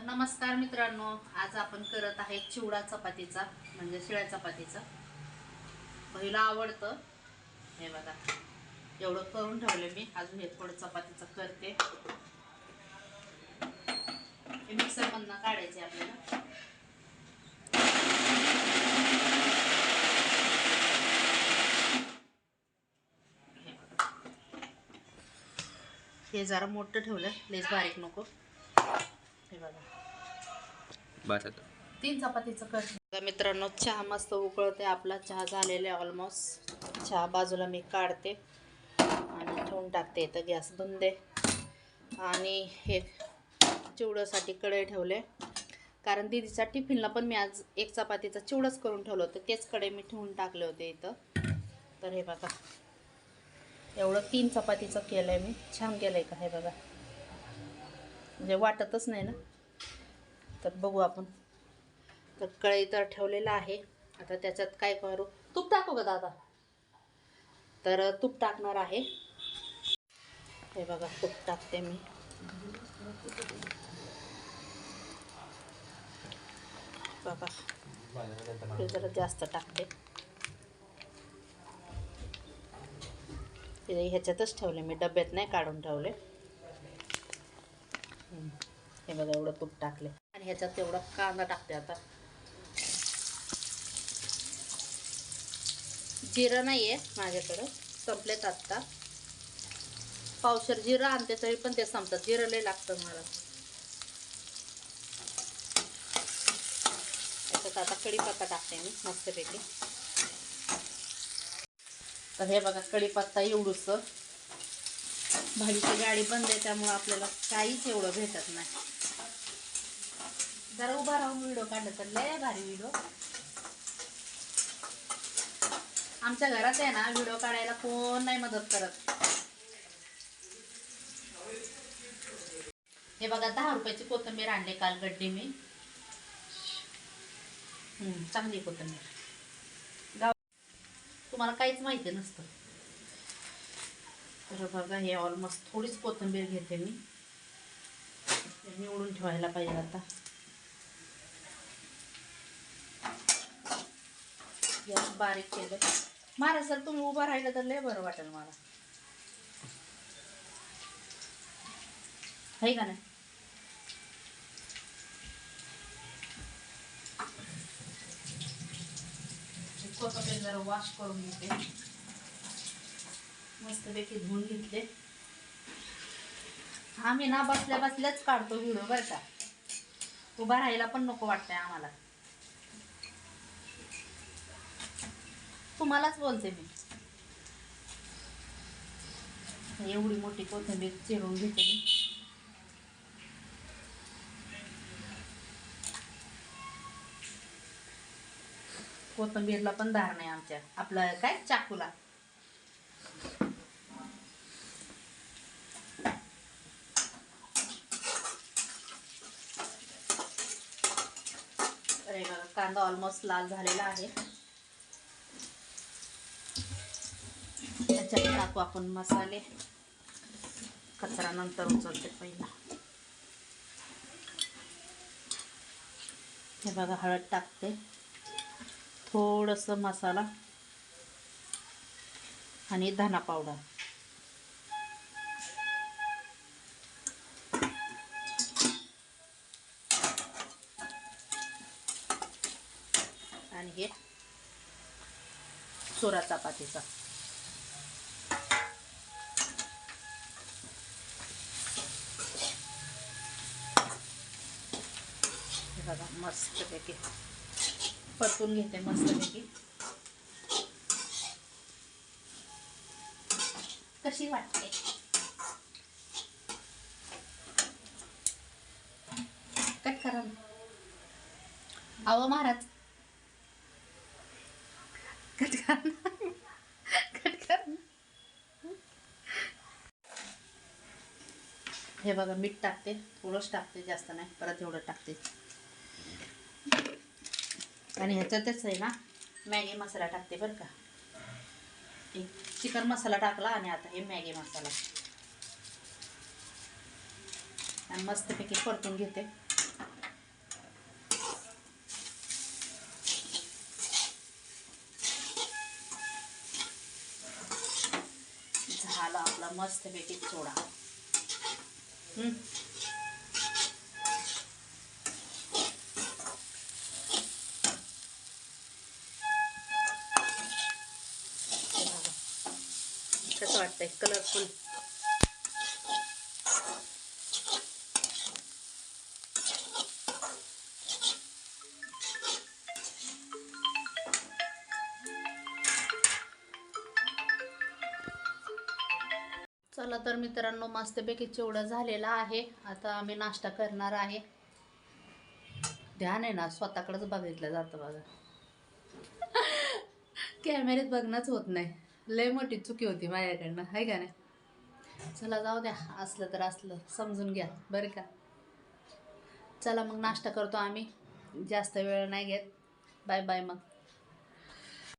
तर नमस्कार मित्रांनो आज आपण करत आहे चिवडा चपातीचा म्हणजे शिळ्या चपातीचा. पहिला आवडतं. हे बघा एवढं करून ठेवलं मी. अजून हे थोडं चपातीचं करते. हे मिक्सरमधनं काढायचे आपल्याला. हे जरा मोठं ठेवलं लेस बारीक नको. बस आता. तीन चपातीचं कर मित्रांनो चहा मस्त उकळते. आपला चहा झालेला आहे ऑलमोस्ट चहा बाजूला मी काढते आणि ठेवून टाकते. इथं गॅस बंद आहे. आणि हे चिवड्यासाठी कढई ठेवले. कारण दीदीच्या टिफिनला पण मी आज एक चपातीचा चिवडच करून ठेवलं होतं. तेच कढई मी ठेवून टाकले होते इथं. तर हे बघा. एवढं तीन चपातीचं केलं आहे मी. छान केलं आहे का? हे बघा. म्हणजे वाटतच नाही ना. तर बघू आपण. तर कढई तर ठेवलेला आहे. आता त्याच्यात काय करू? तूप टाकू का दादा? तर तूप टाकणार आहे. हे बघा तूप टाकते मी. बघा. हे जरा जास्त टाकते. ह्याच्यातच ठेवले मी. डब्यात नाही काढून ठेवले. हे बघा एवढं तूप टाकले आणि ह्याच्यात तेवढा कांदा टाकते आता. जिरं नाही आहे माझ्याकडं संपलेत आत्ता. पावसर जिरं आणते तरी पण ते संपतात. जिरं लय लागतं मला. त्याच्यात आता कढीपत्ता टाकते मी मस्तपैकी. तर हे बघा कढीपत्ता एवढूस. भाजीची गाडी बंद आहे त्यामुळं आपल्याला काहीच एवढं भेटत नाही. जरा उभा राहून व्हिडिओ काढला तर लय भारी व्हिडिओ आमच्या घरात आहे ना व्हिडिओ काढायला कोण नाही मदत करत. हे बघा दहा रुपयाची कोथिंबीर आणली काल गड्डी मी. चांगली कोथिंबीर. गाव तुम्हाला काहीच माहिती नसतं. तर बघा हे ऑलमोस्ट थोडीच कोथिंबीर घेते मी. निवडून ठेवायला पाहिजे आता. गॅस बारीक केलं. मारा सर तुम्ही उभा राहिलं तर लय बरं वाटेल मला. आहे का नाही? कोथिंबीर जरा वॉश करून घेते. मस्तपैकी धुवून घेतले. आम्ही ना बसल्या बसल्याच काढतो व्हिडिओ बरं का. उभा राहायला पण नको वाटतंय आम्हाला. तुम्हालाच बोलते मी. एवढी मोठी कोथिंबीर चिरून घेते मी. कोथिंबीरला पण धार नाही आमच्या. आपलं काय? चाकूला अरे बघा कांदा ऑलमोस्ट लाल झालेला आहे. त्याच्यात टाकू आपण मसाले. कचरा नंतर उचलते पहिला. हे बघा हळद टाकते. थोडंसं मसाला आणि धना पावडर. आणि हे सोरा चपातीचा. हे बघा मस्तपैकी परतून घेते मस्तपैकी. कशी वाटते? कट करा अहो महाराज कट करा कट हे बघा मीठ टाकते. थोडंच टाकते जास्त नाही. परत एवढं टाकते. आणि ह्याच्यातच आहे ना मॅगी मसाला टाकते बरं का. चिकन मसाला टाकला आणि आता हे मॅगी मसाला. आणि मस्तपैकी परतून घेते. झाला आपला मस्त बेटी चोडा कसं वाटतंय? कलरफुल चला तर मित्रांनो मस्तपैकी चिवडा झालेला आहे. आता आम्ही नाश्ता करणार आहे. ध्यान आहे ना स्वतःकडेच बघितलं जातं बघा. कॅमेऱ्यात बघणंच होत नाही. लय मोठी चुकी होती माझ्याकडनं आहे का नाही? चला जाऊ द्या. असलं तर असलं. समजून घ्या बरं का? चला मग नाश्ता करतो आम्ही. जास्त वेळ नाही घेत. बाय बाय मग.